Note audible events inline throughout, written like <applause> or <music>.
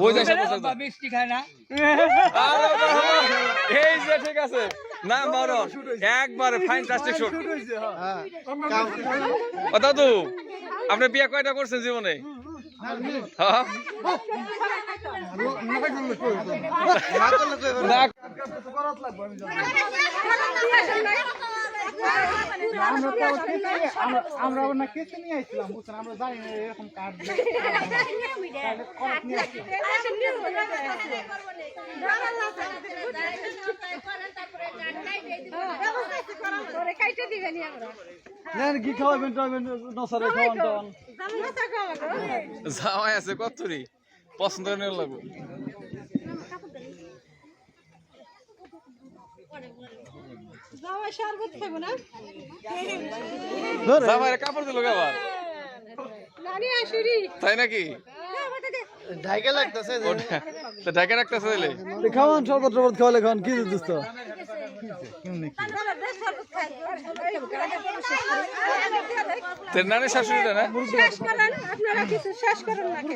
ওই যে এসে বসে বা মিষ্টি খায় না এই যে ঠিক আছে না বড় একবারে ফ্যান্টাস্টিক শুট ও দাদু আপনি বিয়ে কয়টা করছেন জীবনে হ্যাঁ? না, আমরা আমরা আমরা না কেসে নিয়ে আসছিলাম বুঝছেন আমরা জানি না এরকম কার্ড নেন কি খাওয়াবেন টাইবেন নসারে খাওয়ান টাওয়ান জামাই আছে কতরি পছন্দ লাগবে জামাইয়ের কাপড় দিল আবার? তাই নাকি? ঢাইকে লাগতেছে ওটা তো রাখতেছে খাওয়ান শরবত টরবত খাওয়ালে খাওয়ান কি দিস তো তোর নানি শাশুড়িটা না? আপনারা কিছু শেষ করেন নাকি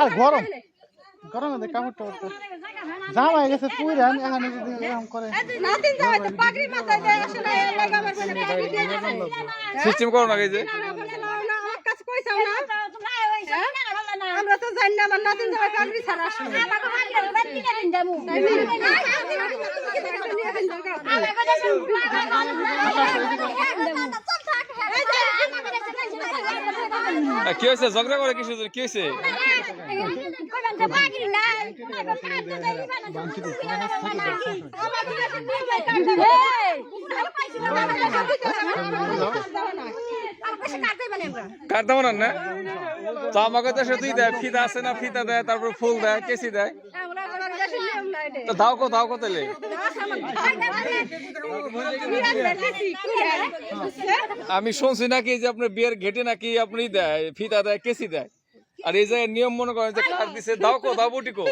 আর গরম। গরম কাপড় টাপড় জামা হয়ে গেছে রান এখানে যদি এরকম করে। নাতিন যাওয়াই তো পাগড়ি মাথায় দেয় আসলে এর লাগা আমার মানে পাগড়ি দিয়ে সিস্টেম করো না যে। আমার কাছে কইছাও না? আমরা তো জানি না আমার নাতিন যাওয়াই পাগড়ি ছাড়া আসলে। কি হয়েছে? ঝগড়া করে কিছু কি হয়েছে? কার দাম না? তো আমাকে তো তুই দেয় ফিতা আছে না ফিতা দেয়, তারপর ফুল দেয় কেসি দেয়। তো দাও কো দাও কো তাহলে। আমি শুনছি নাকি যে আপনার বিয়ের ঘেটে নাকি আপনি দেয় ফিতা দেয় কেসি দেয়। আর এই যে নিয়ম মনে করেন যে কার দিছে দাও কো দাও বুটি কো।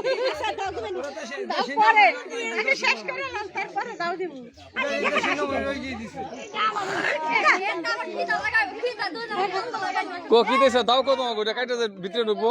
পরে আগে শেষ করে নাও, তারপরে দাও দিব। কো কি দিছে? দাও কো তোমাকে ওটা কাইটা যে ভিতরে ঢুকবো।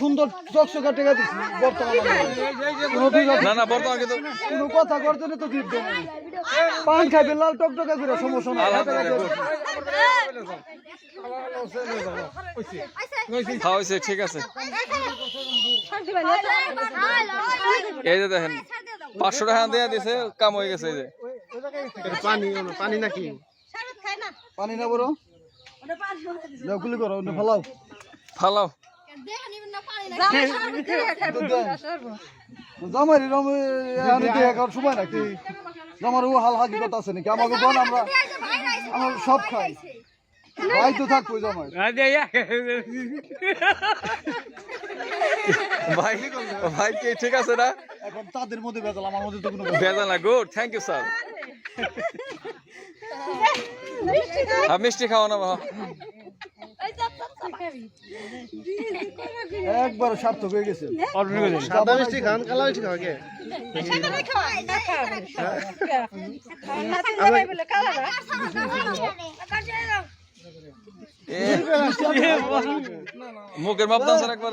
সুন্দর চকচকা টেকা বর্তমানে কোনো ঠিক আছে না না বর্তমান কিন্তু কোনো কথা করতে না তো দিব দেন পান খাইবে লাল টকটকা করে সমস্যা নাই হাতে কাটে হ্যাঁ হয়েছে ঠিক আছে এই যে দেখেন পাঁচশো টাকা দেয়া দিছে কাম হয়ে গেছে এই যে পানি পানি নাকি পানি না বড় যাও গুলি করো ওটা ফেলাও। ফালাও। জামাই রম সময় নাকি জামার ও হাল হাকিকত আছে নাকি? আমাকে বল আমরা আমরা সব খাই। ভাই তো থাকব জামাই। ভাই ভাই কি ঠিক আছে না? এখন তাদের মধ্যে বেজাল আমার মধ্যে তো কোনো ভেজাল না গুড থ্যাংক ইউ স্যার হ্যাঁ মিষ্টি খাও না বাবা। একবার সার্থক হয়ে গেছে। সাদা মিষ্টি খান কালা মিষ্টি খাওয়া কে মুখের মাপ স্যার একবার।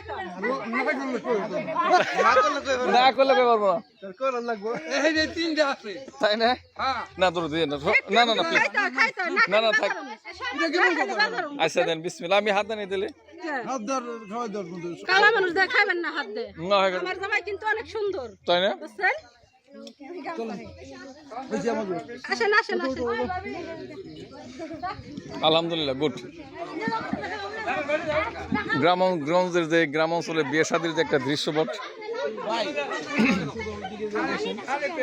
না করলে কে করব না। করার লাগবো। তাই না? না তোর দিয়ে না না না না please। খাইতো খাইতো না না থাক। আচ্ছা দেন বিসমিল্লাহ। আমি হাত নিয়ে দিলে। হাত ধর খাওয়াই ধর কিন্তু কালা মানুষ দিয়ে খাইবেন না হাত দিয়ে না হয়ে গেল। আমার জামাই কিন্তু অনেক সুন্দর। তাই না? বুঝছেন? বেশি আমাকে আসেন আসেন আসেন। আলহামদুলিল্লাহ গুড। <laughs> গ্রাম গ্রামের যে গ্রাম অঞ্চলে বিয়ে শাদির যে একটা দৃশ্যপট।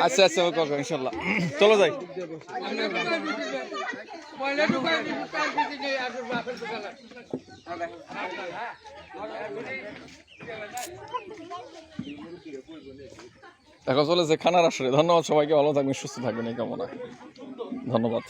আচ্ছা আচ্ছা ওকে ইনশাল্লাহ। চলো যাই। দেখা চলেছে খানার আসরে। ধন্যবাদ সবাইকে, ভালো থাকবেন, সুস্থ থাকবেন, এই কামনা। ধন্যবাদ।